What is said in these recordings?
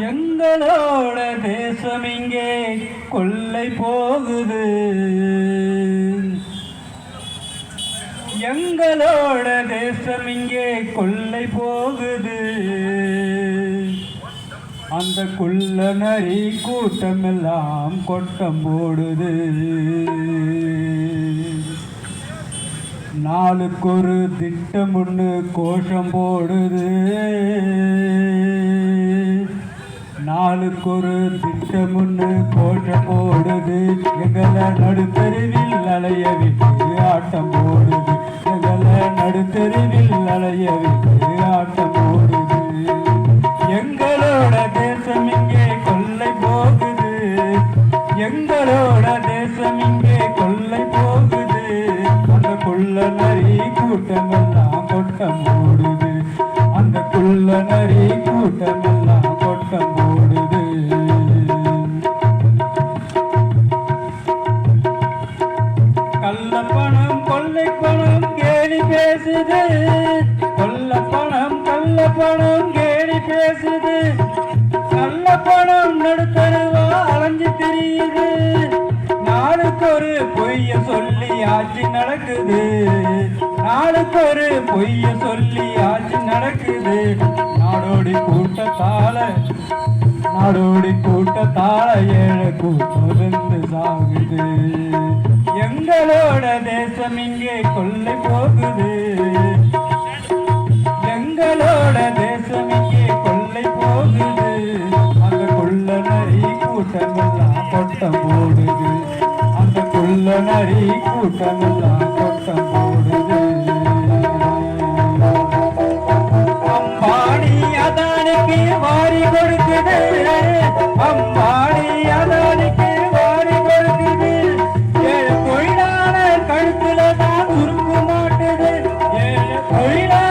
எங்களோட தேசம் இங்கே கொள்ளை போகுது. எங்களோட தேசம் இங்கே கொள்ளை போகுது. அந்த குள்ள நரி கூட்டம் எல்லாம் கொட்டம் போடுது. நாளுக்கு ஒரு திட்டம் ஒன்று கோஷம் போடுது. நாளுக்கு ஒரு திட்டம் ஒன்று கோஷம் போடுது. எங்களை நடுத்தெருவில் அலைய விட்டு ஆட்டம் போடுது. எங்களை நடுத்தெருவில் அலைய விட்டு ஆட்டம் போடுது. எங்களோட தேசம் இங்கே கொள்ளை போகுது. எங்களோட தேசம் இங்கே கொள்ளை போகுது. அந்த கொள்ள நரி கூட்டமெல்லாம் கொட்டம் போடுது. அந்த குள்ள நரி கூட்டம் நல்ல பணம் நடுத்தருவா அலைஞ்சு தெரியுது. நாளுக்கு ஒரு பொய்ய சொல்லி ஆட்சி நடக்குது. நாளுக்கு ஒரு பொய்ய சொல்லி ஆட்சி நடக்குது. நாடோடி கூட்டத்தால நாடோடி கூட்டத்தால ஏழை கூட்டிருந்து சாகுது. எங்களோட தேசம் இங்கே கொள்ளை போகுது. கொட்டம் போடுது அந்த குள்ள நரி கூட்டமெல்லாம் கொட்டம் போடுது அம்பாடி அதானிக்கு வாரி கொடுக்குது. அம்பாடி அதானிக்கு வாரி கொடுக்குது. ஏழு தொழிலாளர் கழுத்துல தான் உருக்கு மாட்டுது. ஏழு தொழிலாளர்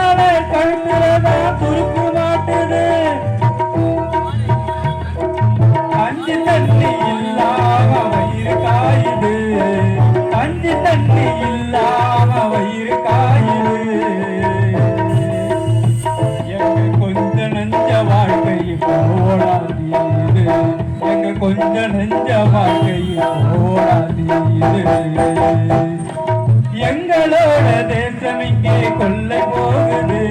கஞ்சி தண்ணி இல்லாம வயிறு காயுது எங்க கொஞ்ச நெஞ்ச வாழ்க்கை இப்போ ஓடாதீது எங்க கொஞ்ச நெஞ்ச வாழ்க்கை இப்போ ஓடாதீது எங்களோட தேசம் இங்கே கொள்ளை போகுது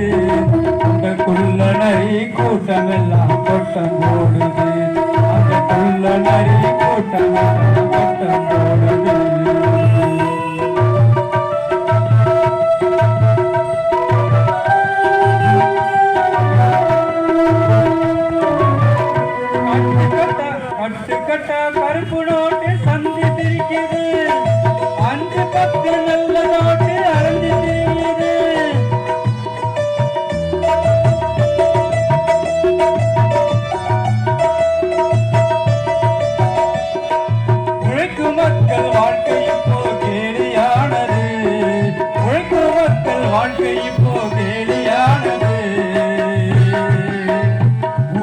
அந்த நரி கூட்டம் எல்லாம் கொட்டம் போடுது அந்த குள்ள நரி கூட்டம் கொட்டம் போடுது.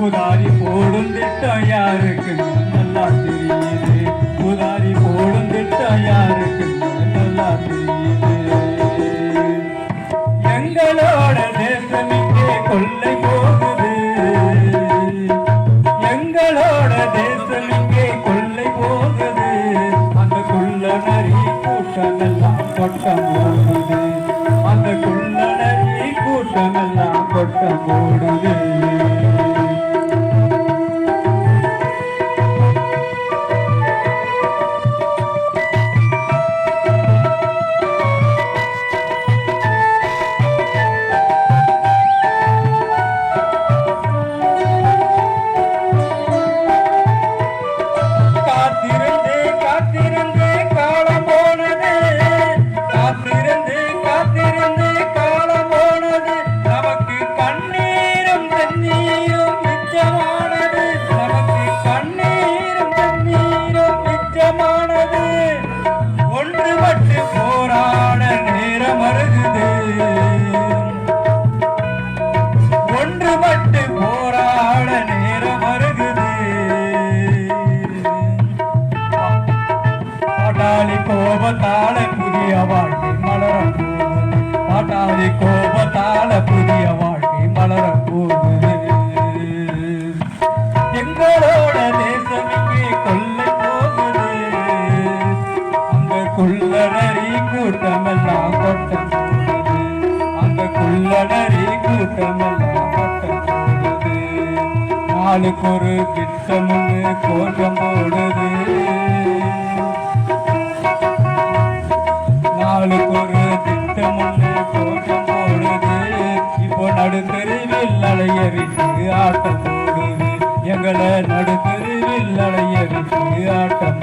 ஊதாரி Ali. கூட்டமெல்லாம் கொட்டம் அந்த குள்ள நரி கூட்டமெல்லாம் கொட்டம் நாளுக்கு ஒரு பித்தமுன்னு கோட்டம் போடுது. நாளுக்கு ஒரு பித்தமுன்னு கோட்டம் போடுது. இப்போ நடுத்தெருவில் அலையறிந்து ஆட்டம் போடுது. எங்களை நடுத்தெருவில் அலையறிந்து ஆட்டம்